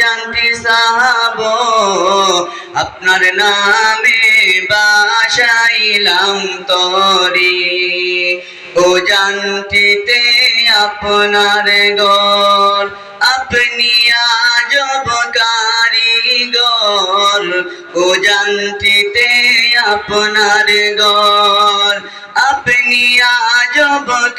জানতে সাহাব, আপনার নামে বাসাইলাম তরি। ও জানতিতে আপনার গর আপনি আজব কারিগর ও জানতিতে আপনার গর আপনি আজব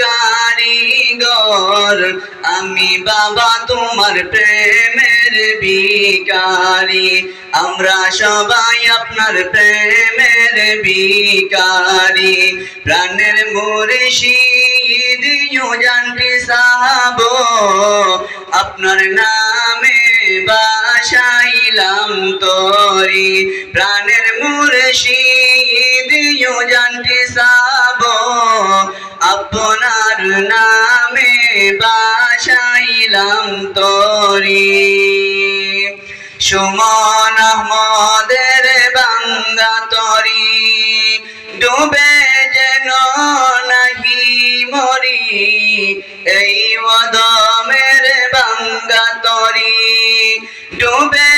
কারিগর আমি বাবা তোমার প্রেমের বিকারি আমরা সবাই আপনার প্রেমের বিকারি প্রাণের মুর্শিদ জানটি সাহাব, আপনার নামে বাসাইলাম তরি। প্রাণের মুর্শিদ আপনার নামে বাসাইলাম তরি। সুমন আহমদের বাঙ্গা তরি। ডুবে যেন নাহি মরি, এই ওদমের বাঙ্গা তরি। ডুবে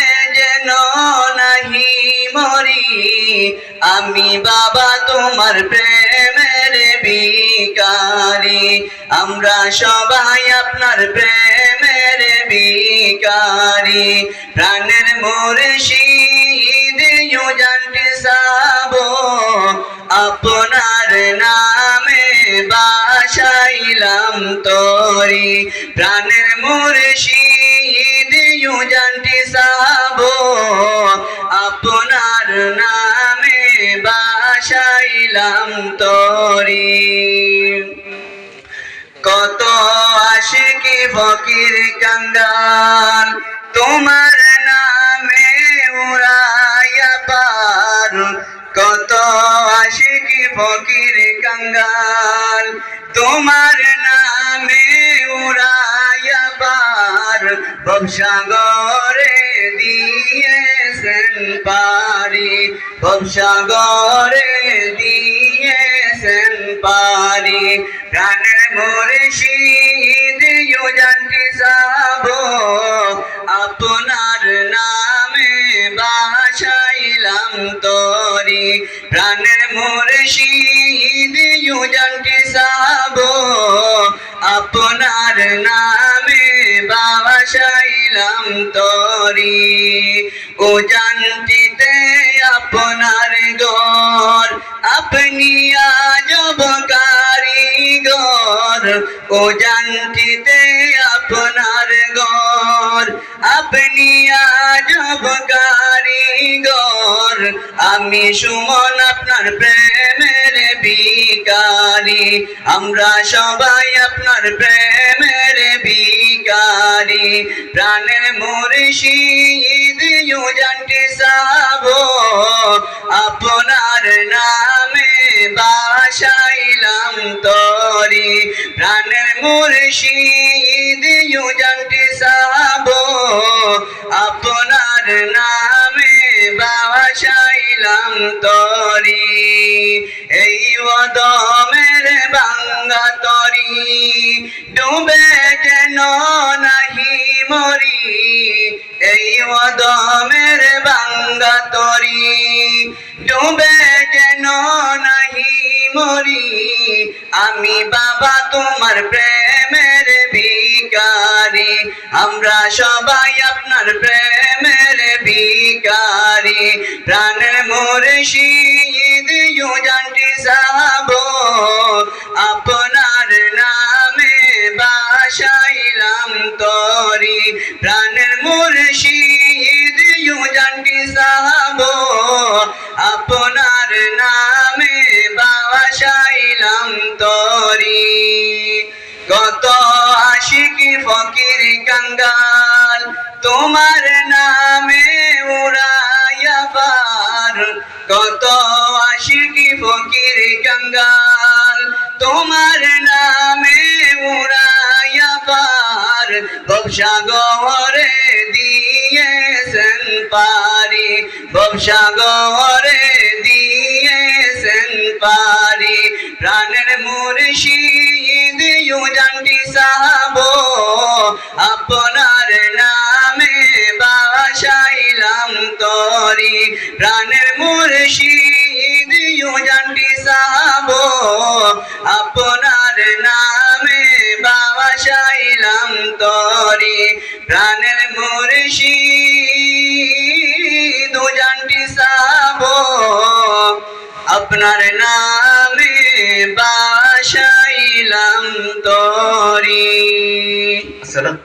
আমি বাবা তোমার প্রেমের বিকারি আমরা সবাই আপনার প্রেমের বিকারি প্রাণের মুর্শিদ জানতে সাব। আপনার নামে বাসাইলাম তরি। প্রাণের জানতে সাব। আপনার নামে বাসাইলাম তরি। কত আশিকি ফকির কাঙ্গাল, তোমার নামে উড়াইয়া পার। কত আশিকি ফকির কাঙ্গাল, তোমার নামে পার বংশাগরে দিয়েছেন পারি। বংশাগরে দিয়েছেন পারি। প্রাণের মুর্শিদ জানটি সাব আপনার নামে বাসাইলাম তরি। প্রাণের মুর্শিদ জানটি সাব আপনার নামে বাসাইলাম তরি। ও জানতিতে আপনার গর আপনি আজব কারিগর ও জানতিতে আপনার গর আপনি আজব কারিগর আমি সুমন, আপনার প্রেমের বিকারি আমরা সবাই আপনার প্রেমের বিকারি প্রাণের মুর্শিদ জানতে সাব। প্রাণের মুর্শিদ জানটি সাব আপনার নামে বাসাইলাম তরি। এই ওদমের বাঙ্গা তরি, ডুবে যেন নাহি মরি। এই ওদমের বাঙ্গা তরি, ডুবে আমি বাবা তোমার প্রেমের ভিকারি আমরা সবাই আপনার প্রেমের বিকারি প্রাণের মুর্শিদ জানটি সাব কত আশিকি ফকির কাঙ্গাল। তোমার নামে উড়াইয়া পার কত আশিকি ফকির কাঙ্গাল। তোমার নামে উড়াইয়া পার বংশাগরে দিয়েছেন পারি। বংশাগরে দিয়েছেন পারি। প্রাণের মুর্শিদ জানটি সাহাব, আপনার নামে তরি। প্রাণের মুর্শিদ ইউজানটি সাহাব, আপনার নামে বাবা শাইলাম তরি। প্রাণের মুর্শিদ ইউজানটি সাহাব, আপনার নামে বাসাইলাম তরি।